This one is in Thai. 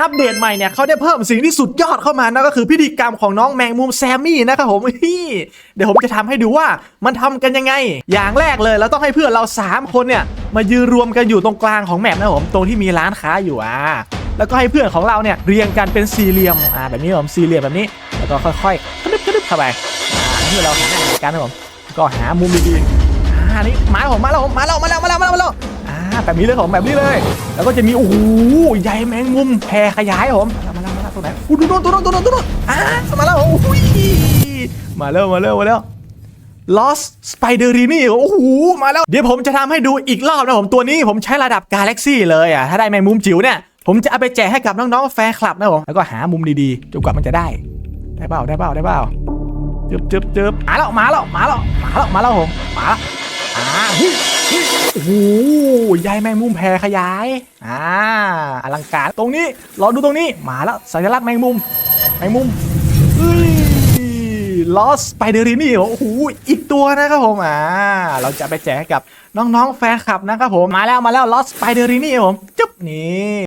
อัปเดตใหม่เนี่ยเขาได้เพิ่มสิ่งที่สุดยอดเข้ามานั่นก็คือพิธีกรรมของน้องแมงมุมแซมมี่นะครับผมเดี๋ยวผมจะทำให้ดูว่ามันทำกันยังไง อย่างแรกเลยเราต้องให้เพื่อนเรา 3 คนเนี่ยมายืนรวมกันอยู่ตรงกลางของแมปนะครับผมตรงที่มีร้านค้าอยู่อะแล้วก็ให้เพื่อนของเราเนี่ยเรียงกันเป็นสี่เหลี่ยมอ่าแบบนี้ครับผมสี่เหลี่ยมแบบนี้ แล้วก็ค่อยๆกระดึบกระดึบเข้าไปอ่าเพื่อนเราหาหากันนะครับผมก็หามุมดีๆอ่านี่มาแล้วผมมาแล้วผมมาแล้วมาแล้วมาแล้ว แบบนี้เลยผมแบบนี้เลย แล้วก็จะมีโอ้โหใยแมงมุมแผ่ขยายครับผมมาแล้วมาแล้วมาแล้วไหนอู้ดูโน่นตัวโน่นตัวโน่นตัวโน่นอ่ามาแล้วโอ้ยมาแล้วมาแล้วมาแล้ว Lost Spiderini โอ้โห มาแล้ว เดี๋ยวผมจะทำให้ดูอีกรอบนะผมตัวนี้ผมใช้ระดับ Galaxy เลยอะ ถ้าได้แมงมุมจิ๋วเนี่ย ผมจะเอาไปแจกให้กับน้องๆแฟนคลับนะผม แล้วก็หามุมดีๆจนกว่ามันจะได้ ได้เปล่าได้เปล่าได้เปล่าจึบจึบจึบมาแล้วมาแล้วมาแล้วมาแล้วมาแล้วผมมาแล้ว โอ้โหใยแมงมุมแผ่ขยาย อ่า อลังการ ตรงนี้ เราดูตรงนี้ มาแล้ว สัญลักษณ์แมงมุม แมงมุมเฮ้ยลอสไปเดอรินี่โอ้โห อีกตัวนะครับผม อ่า เราจะไปแจกกับน้องๆแฟนคลับนะครับผม มาแล้ว มาแล้วลอสไปเดอรินี่ผม จุ๊บนี่